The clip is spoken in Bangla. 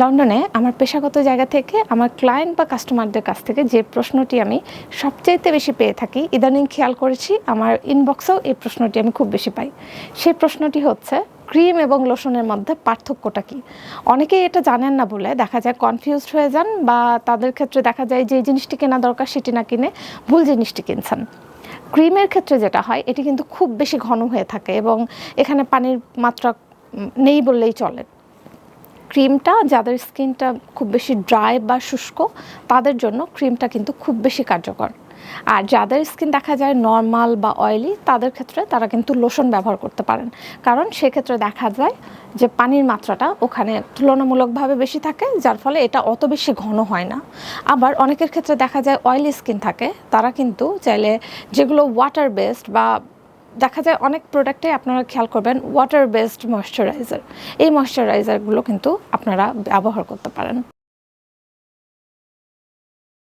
লন্ডনে আমার পেশাগত জায়গা থেকে আমার ক্লায়েন্ট বা কাস্টমারদের কাছ থেকে যে প্রশ্নটি আমি সবচাইতে বেশি পেয়ে থাকি, ইদানিং খেয়াল করেছি, আমার ইনবক্সেও এই প্রশ্নটি আমি খুব বেশি পাই। সেই প্রশ্নটি হচ্ছে ক্রিম এবং লোশনের মধ্যে পার্থক্যটা কি? অনেকেই এটা জানেন না বলে দেখা যায় কনফিউজড হয়ে যান বা তাদের ক্ষেত্রে দেখা যায় যে জিনিসটি কেনা দরকার সেটি না কিনে ভুল জিনিসটি কিনছেন। ক্রিমের ক্ষেত্রে যেটা হয়, এটি কিন্তু খুব বেশি ঘন হয়ে থাকে এবং এখানে পানির মাত্রা নেই বললেই চলে। ক্রিমটা, যাদের স্কিনটা খুব বেশি ড্রাই বা শুষ্ক, তাদের জন্য ক্রিমটা কিন্তু খুব বেশি কার্যকর। আর যাদের স্কিন দেখা যায় নর্মাল বা অয়েলি, তাদের ক্ষেত্রে তারা কিন্তু লোশন ব্যবহার করতে পারেন। কারণ সেক্ষেত্রে দেখা যায় যে পানির মাত্রাটা ওখানে তুলনামূলকভাবে বেশি থাকে, যার ফলে এটা অত বেশি ঘন হয় না। আবার অনেকের ক্ষেত্রে দেখা যায় অয়েলি স্কিন থাকে, তারা কিন্তু চাইলে যেগুলো ওয়াটার বেসড বা দেখা যায় অনেক প্রোডাক্টে আপনারা খেয়াল করবেন ওয়াটার বেসড ময়শ্চারাইজার এই ময়শ্চারাইজারগুলো কিন্তু আপনারা ব্যবহার করতে পারেন।